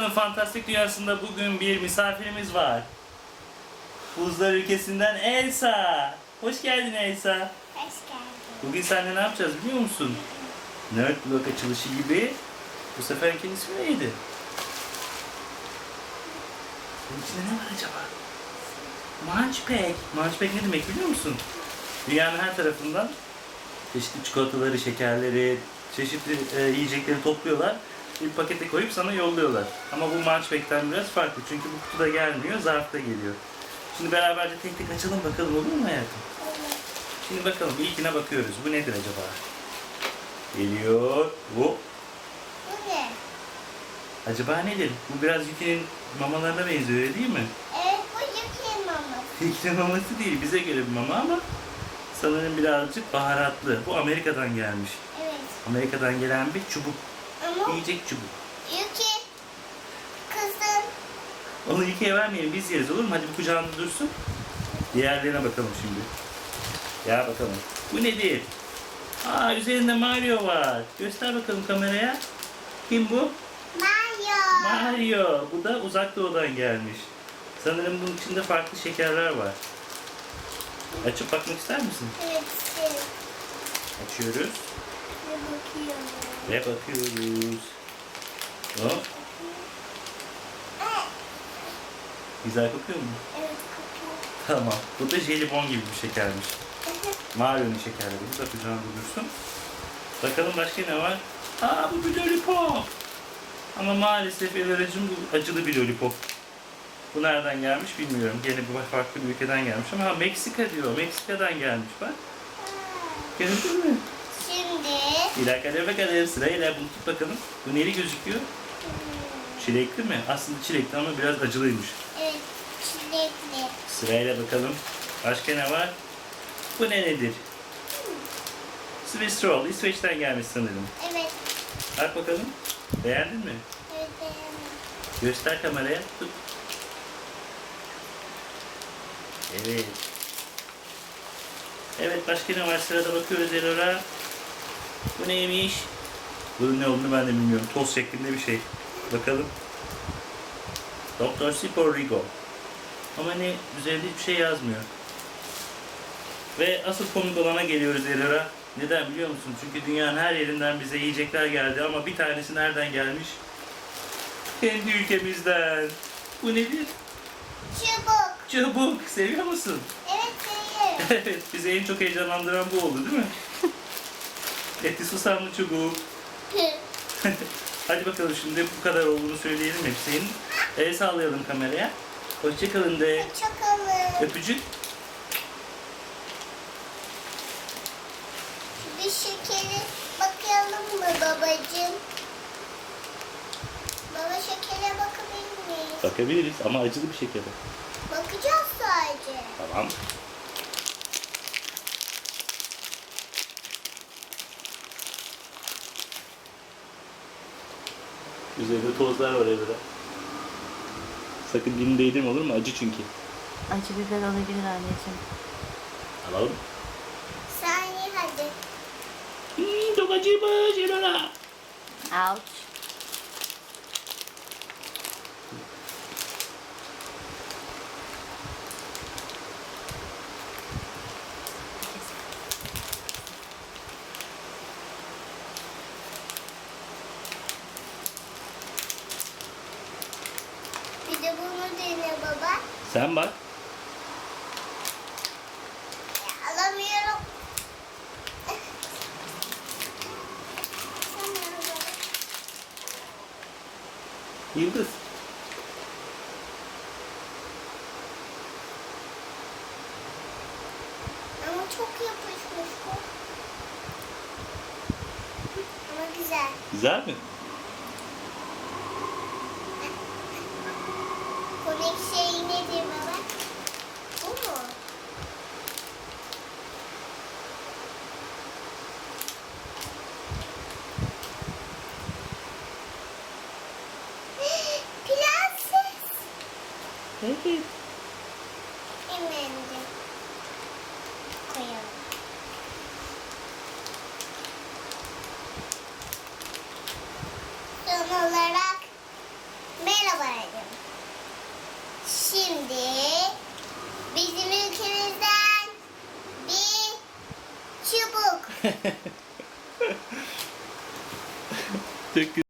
Bakalım Fantastik Dünyası'nda bugün bir misafirimiz var. Buzlar ülkesinden Elsa. Hoş geldin Elsa. Hoş geldin. Bugün seninle ne yapacağız biliyor musun? Nerd Block açılışı gibi. Bu seferkinin ismi neydi? Bunun içinde ne var acaba? Munchpack. Munchpack ne demek biliyor musun? Dünyanın her tarafından çeşitli çikolataları, şekerleri, çeşitli e, yiyecekleri topluyorlar. Bir pakete koyup sana yolluyorlar. Ama bu Munchpack'ten biraz farklı. Çünkü bu kutuda gelmiyor, zarfta geliyor. Şimdi beraberce tek tek açalım bakalım olur mu hayatım? Şimdi bakalım ilkine bakıyoruz. Bu nedir acaba? Geliyor. Bu. Bu ne? Acaba nedir? Bu biraz Yuki'nin mamalarına benziyor öyle değil mi? Evet bu yıkayım maması. Yuki'nin maması değil. Bize göre bir mama ama sanırım birazcık baharatlı. Bu Amerika'dan gelmiş. Evet. Amerika'dan gelen bir çubuk. Yiyecek çubuk. Yuki kızım. Onu Yuki'ye vermeyelim. Biz yeriz olur mu? Hadi bir kucağında dursun. Diğerlerine bakalım şimdi. Ya bakalım. Bu nedir? Aa üzerinde Mario var. Göster bakalım kameraya. Kim bu? Mario. Mario. Bu da uzak doğudan gelmiş. Sanırım bunun içinde farklı şekerler var. Açıp bakmak ister misin? Evet. Açıyoruz Bir bakıyorum. ve bakıyoruz. Evet. Güzel kokuyor mu? Evet kokuyor. Tamam. Bu da jelibon gibi bir şekermiş. Mario'nun şekerleri. Bu da kucağında dursun. Bakalım başka ne var? Aa bu bir lollipop. Ama maalesef Eleracım bu acılı bir lollipop. Bu nereden gelmiş bilmiyorum. Gene bu farklı bir ülkeden gelmiş ama ha, Meksika diyor. Meksika'dan gelmiş bak. Gördün mü? Dakika hadi bakalım sırayla bunu tut bakalım. Bu neli gözüküyor? Çilekli mi? Aslında çilekli ama biraz acılıymış. evet çilekli. Sırayla bakalım. Başka ne var? Bu ne nedir? Swiss roll. İsveç'ten gelmiş sanırım. Evet. Bak bakalım. Beğendin mi? Evet beğendim. Göster kameraya. Tut. Evet. Evet başka ne var? Sırada bakıyoruz Elora. Bu neymiş? Bunun ne olduğunu ben de bilmiyorum. Toz şeklinde bir şey. Bakalım. Doktor Siporigo. Ama ne üzerinde hiçbir şey yazmıyor. Ve asıl komik olana geliyoruz Elora. Neden biliyor musun? Çünkü dünyanın her yerinden bize yiyecekler geldi ama bir tanesi nereden gelmiş? Kendi ülkemizden. Bu nedir? Çubuk. Çubuk. Seviyor musun? Evet seviyorum. Evet, bizi en çok heyecanlandıran bu oldu değil mi? Eti susamlı çubuk. Hadi bakalım şimdi bu kadar olduğunu söyleyelim hepsinin. El sallayalım kameraya. Hoşçakalın de. Çakalım. Öpücük. Bir şekeri bakalım mı babacığım? Baba şekere bakabilir miyiz? Bakabiliriz ama acılı bir şeker. Bakacağız sadece. Tamam. Üzerinde tozlar var evde. Sakın dilini değdirme olur mu? Acı çünkü. Acı biber olabilir anneciğim. Alalım. Sen ye hadi. Hmm, çok acıymış Elora. Ouch. Bunu dene baba. Sen bak. Alamıyorum. Yıldız. Ama çok yapışmış bu. Ama güzel. Güzel mi? Komik şey nedir baba? Bu mu? Prenses. Evet. Hemen de koyalım. Son olarak Merhaba Ecem. Şimdi bizim ülkemizden bir çubuk. Çok